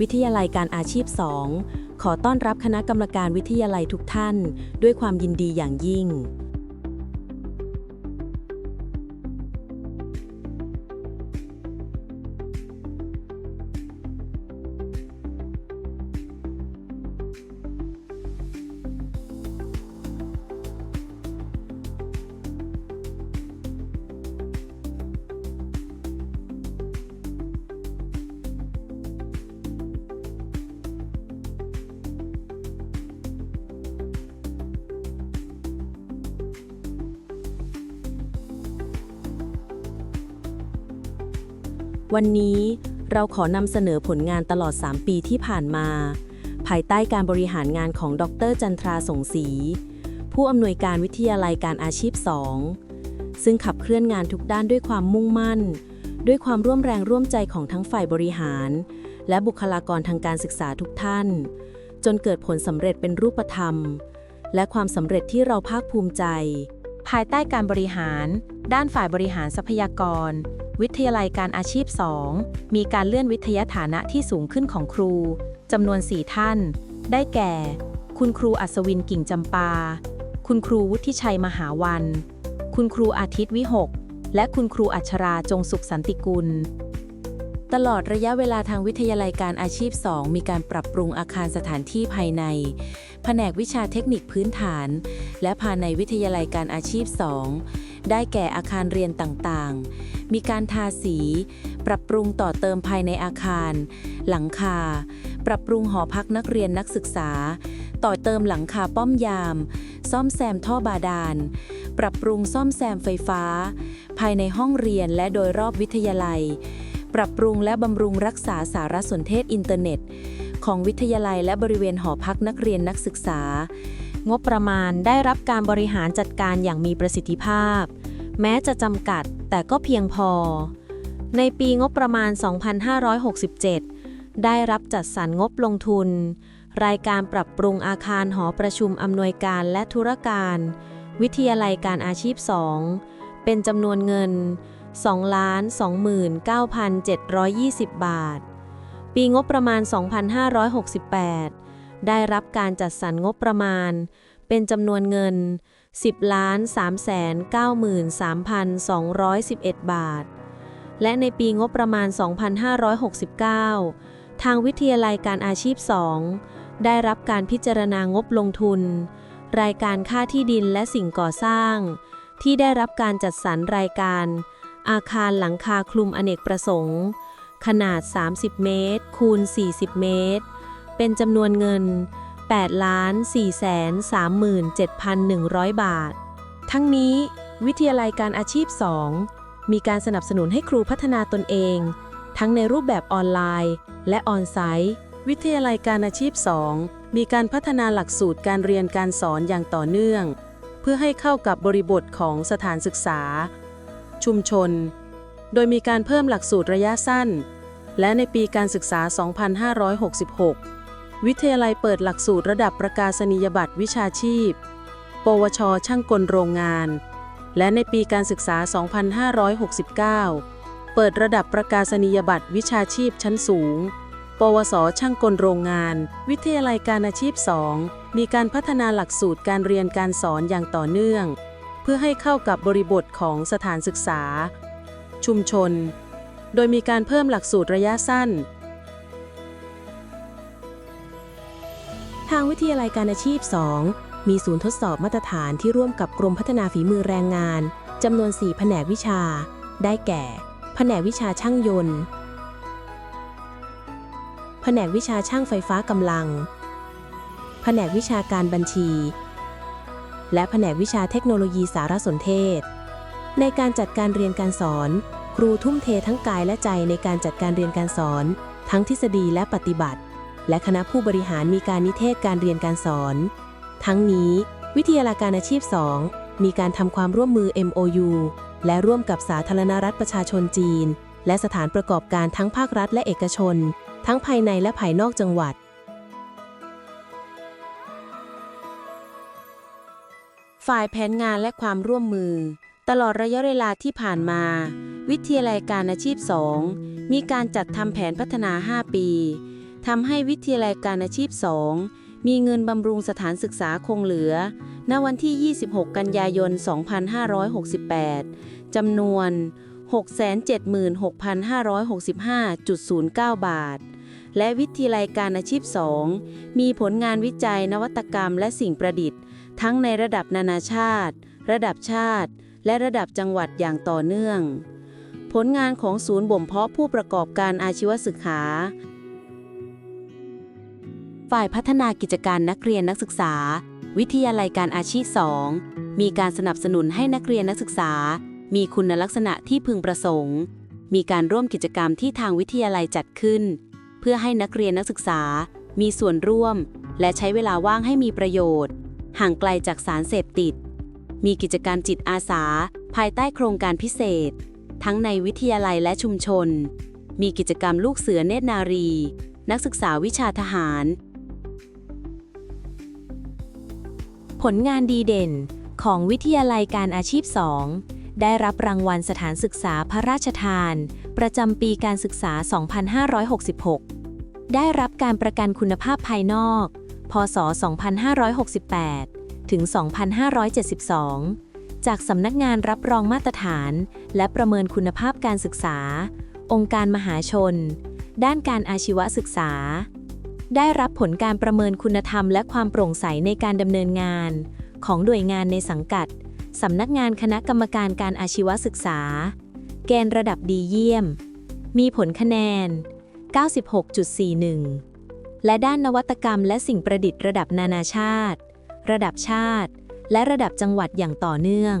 วิทยาลัยการอาชีพ 2 ขอต้อนรับคณะกรรมการวิทยาลัยทุกท่าน ด้วยความยินดีอย่างยิ่ง วันนี้เราขอนำเสนอผลงานตลอด 3 ปีที่ผ่านมา ภายใต้การบริหารงานของดรจันทราสงศรีผู้อำนวยการวิทยาลัยการอาชีพ 2 ซึ่งขับเคลื่อนงานทุกด้านด้วยความมุ่งมั่น ด้วยความร่วมแรงร่วมใจของทั้งฝ่ายบริหาร และบุคลากรทางการศึกษาทุกท่าน จนเกิดผลสำเร็จเป็นรูปธรรม และความสำเร็จที่เราภาคภูมิใจ ภายใต้การบริหาร ด้านฝ่ายบริหารทรัพยากร วิทยาลัยการอาชีพ 2 มีการเลื่อนวิทยาฐานะที่สูงขึ้นของครู จำนวน 4 ท่าน ได้แก่ คุณครูอัศวินกิ่งจำปา คุณครูวุฒิชัยมหาวัน คุณครูอาทิตย์วิหก และคุณครูอัชราจงสุขสันติกุล ตลอดระยะเวลาทางวิทยาลัยการอาชีพ 2 มีการปรับปรุงอาคารสถานที่ภายใน แผนกวิชาเทคนิคพื้นฐาน และภายในวิทยาลัยการอาชีพ 2 ได้แก่อาคารเรียนต่างๆ มีการทาสี ปรับปรุงต่อเติมภายในอาคาร หลังคา ปรับปรุงหอพักนักเรียนนักศึกษา ต่อเติมหลังคาป้อมยาม ซ่อมแซมท่อบาดาล ปรับปรุงซ่อมแซมไฟฟ้า ภายในห้องเรียนและโดยรอบวิทยาลัย ปรับปรุงและบำรุงรักษาสารสนเทศอินเทอร์เน็ต ของวิทยาลัยและบริเวณหอพักนักเรียนนักศึกษา งบประมาณได้รับการบริหารจัดการอย่างมีประสิทธิภาพ แม้จะจำกัดแต่ก็เพียงพอ ในปีงบประมาณ 2567 ได้รับจัดสรรงบลงทุน รายการปรับปรุงอาคารหอประชุมอำนวยการและธุรการ วิทยาลัยการอาชีพ 2 เป็นจำนวนเงิน 2,29,720 บาท ปีงบประมาณ 2568 ได้รับการจัดสรรงบประมาณ เป็นจำนวนเงิน 10,393,211 บาท และในปีงบประมาณ 2569 ทางวิทยาลัยการอาชีพ 2 ได้รับการพิจารณางบลงทุน รายการค่าที่ดินและสิ่งก่อสร้างที่ได้รับการจัดสรรรายการ อาคารหลังคาคลุมอเนกประสงค์ ขนาด 30 เมตร คูณ 40 เมตร เป็นจำนวนเงิน8 4 3 7 1 0 0 บาท ทั้งนี้ วิทยาลัยการอาชีพ 2 มีการสนับสนุนให้ครูพัฒนาตนเอง ทั้งในรูปแบบออนไลน์ และออนไซต์ วิทยาลัยการอาชีพ 2 มีการพัฒนาหลักสูตรการเรียนการสอนอย่างต่อเนื่อง เพื่อให้เข้ากับบริบทของสถานศึกษา ชุมชน โดยมีการเพิ่มหลักสูตรระยะสั้น และในปีการศึกษา 2566 วิทยาลัยเปิดหลักสูตรระดับประกาศนียบัตรวิชาชีพ ปวช ช่างกลโรงงาน และในปีการศึกษา 2569 เปิดระดับประกาศนียบัตรวิชาชีพชั้นสูง ปวส ช่างกลโรงงาน วิทยาลัยการอาชีพ 2 มีการพัฒนาหลักสูตรการเรียนการสอนอย่างต่อเนื่อง เพื่อให้เข้ากับบริบทของสถานศึกษา ชุมชน โดยมีการเพิ่มหลักสูตรระยะสั้น ทางวิทยาลัยการอาชีพ 2 มีศูนย์ทดสอบมาตรฐานที่ร่วมกับกรมพัฒนาฝีมือแรงงานจำนวน 4 แผนกวิชา ได้แก่ แผนกวิชาช่างยนต์ แผนกวิชาช่างไฟฟ้ากำลัง แผนกวิชาการบัญชี และแผนกวิชาเทคโนโลยีสารสนเทศ ในการจัดการเรียนการสอน ครูทุ่มเททั้งกายและใจในการจัดการเรียนการสอน ทั้งทฤษฎีและปฏิบัติ และคณะผู้บริหารมีการนิเทศการเรียนการสอน ทั้งนี้ วิทยาลัยการอาชีพ 2 มีการทำความร่วมมือ MOU และร่วมกับสาธารณรัฐประชาชนจีน และสถานประกอบการทั้งภาครัฐและเอกชน ทั้งภายในและภายนอกจังหวัด ฝ่ายแผนงานและความร่วมมือ ตลอดระยะเวลาที่ผ่านมา วิทยาลัยการอาชีพ 2 มีการจัดทำแผนพัฒนา 5 ปีทำให้วิทยาลัยการอาชีพ 2 มีเงินบำรุงสถานศึกษาคงเหลือ ณ วันที่ 26 กันยายน 2568 จำนวน 676,565.09 บาท และวิทยาลัยการอาชีพ 2 มีผลงานวิจัยนวัตกรรมและสิ่งประดิษฐ์ ทั้งในระดับนานาชาติ ระดับชาติ และระดับจังหวัดอย่างต่อเนื่อง ผลงานของศูนย์บ่มเพาะผู้ประกอบการอาชีวศึกษา ฝ่ายพัฒนากิจการนักเรียนนักศึกษา วิทยาลัยการอาชีพ 2 มีการสนับสนุนให้นักเรียนนักศึกษา มีคุณลักษณะที่พึงประสงค์ มีการร่วมกิจกรรมที่ทางวิทยาลัยจัดขึ้น เพื่อให้นักเรียนนักศึกษา มีส่วนร่วม และใช้เวลาว่างให้มีประโยชน์ ห่างไกลจากสารเสพติด มีกิจกรรมจิตอาสา ภายใต้โครงการพิเศษ ทั้งในวิทยาลัยและชุมชน มีกิจกรรมลูกเสือเนตรนารี นักศึกษาวิชาทหาร ผลงานดีเด่นของวิทยาลัยการอาชีพ 2 ได้รับรางวัลสถานศึกษาพระราชทาน ประจำปีการศึกษา 2566 ได้รับการประกันคุณภาพภายนอก พศ 2568 ถึง 2572 จากสำนักงานรับรองมาตรฐาน และประเมินคุณภาพการศึกษา องค์การมหาชน ด้านการอาชีวศึกษา ได้รับผลการประเมินคุณธรรมและความโปร่งใสในการดำเนินงาน ของหน่วยงานในสังกัดสำนักงานคณะกรรมการการอาชีวศึกษา เกณฑ์ระดับดีเยี่ยม มีผลคะแนน 96.41 และด้านนวัตกรรมและสิ่งประดิษฐ์ระดับนานาชาติ ระดับชาติ และระดับจังหวัดอย่างต่อเนื่อง